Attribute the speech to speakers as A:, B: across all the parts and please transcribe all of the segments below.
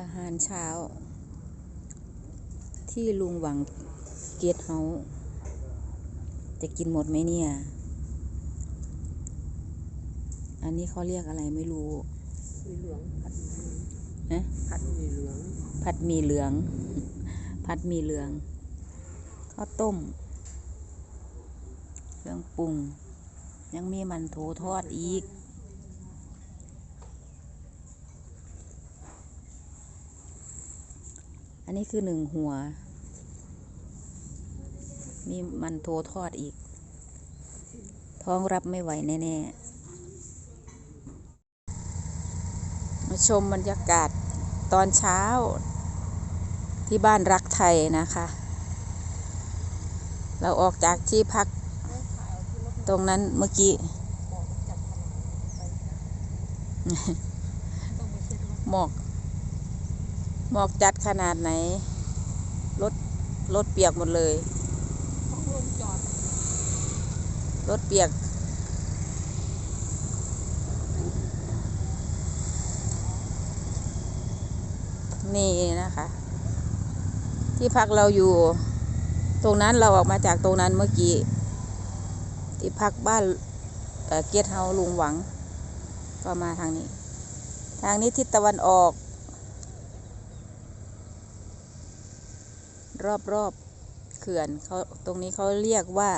A: อาหารเช้า ที่ลุงหวังเกตเฮาส์จะกินหมดไหมเนี่ย อันนี้เขาเรียกอะไรไม่รู้
B: มีเหลืองผัดหมีเหลือง
A: นะ
B: ผัดหมีเหลือง
A: ผัดหมีเหลือง ผัดหมีเหลืองข้าวต้มเครื่องปรุง ยังมีมันโถทอดอีก อันนี้คือหนึ่งหัว มีมันโถทอดอีก ท้องรับไม่ไหวแน่ๆ มาชมบรรยากาศตอนเช้าที่บ้านรักไทยนะคะ เราออกจากที่พักตรงนั้นเมื่อกี้ หมอก หมอกจัดขนาดไหน รถ รถเปียกหมดเลย
B: ลด
A: รถเปียก นี่นะคะ ที่พักเราอยู่ ตรงนั้นเราออกมาจากตรงนั้นเมื่อกี้ ที่พักบ้านเอ่อเกียรติเฮาลุงหวัง ก็มาทางนี้ ทางนี้ทิศตะวันออก รอบๆเขื่อนเขาตรงนี้เขาเรียกว่า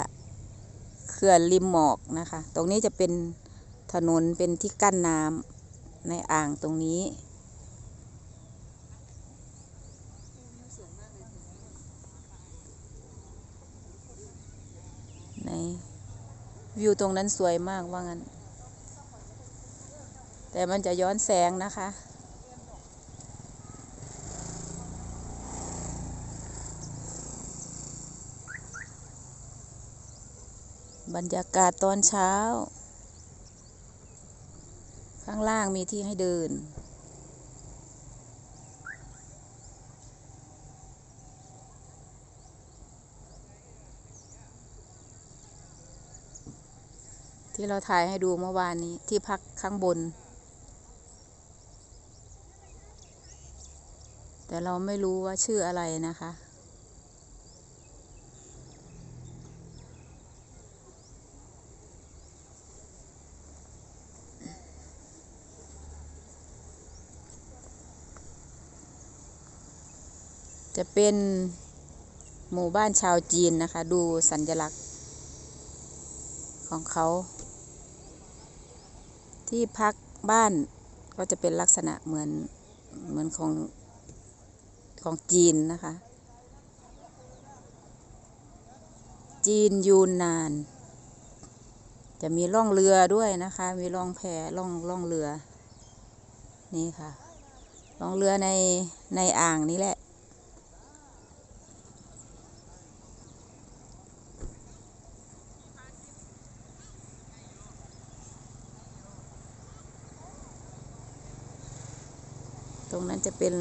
A: เขื่อนริมหมอกนะคะ ตรงนี้จะเป็นถนนเป็นที่กั้นน้ำในอ่างตรงนี้ ในวิวตรงนั้นสวยมากว่างั้น แต่มันจะย้อนแสงนะคะ บรรยากาศตอนเช้า ข้างล่างมีที่ให้เดิน ที่เราถ่ายให้ดูเมื่อวานนี้ที่พักข้างบน แต่เราไม่รู้ว่าชื่ออะไรนะคะ จะเป็นหมู่บ้านชาวจีนนะคะ ดูสัญลักษณ์ของเขา ที่พักบ้านก็จะเป็นลักษณะเหมือนเหมือนของของจีนนะคะ จีนยูนนาน จะมีล่องเรือด้วยนะคะ มีล่องแพล่องล่องเรือ นี่ค่ะ ล่องเรือในในอ่างนี้แหละ รงนั้นจะเป็น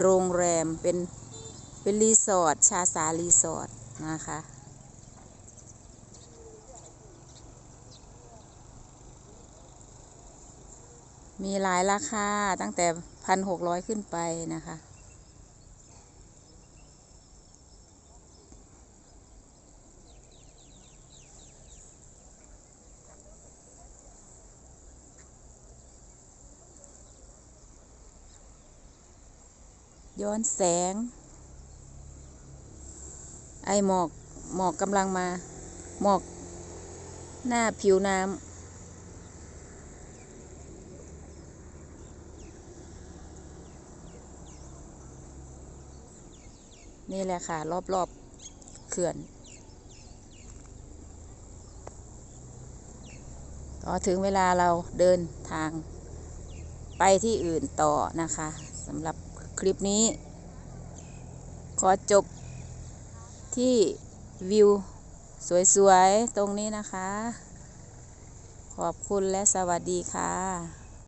A: โรงแรมเป็นเป็นรีสอร์ทชาสารีสอร์ทนะคะมีหลายราคาตั้งแต่พันหกร้อยขึ้นไปนะคะ ย้อนแสง ไอหมอก หมอกกำลังมา หมอก หน้าผิวน้ำนี่แหละค่ะ รอบๆเขื่อนก็ถึงเวลาเราเดินทางไปที่อื่นต่อนะคะสำหรับ คลิปนี้ ขอจบที่วิว สวย ๆ ตรงนี้นะคะ ขอบคุณและสวัสดีค่ะ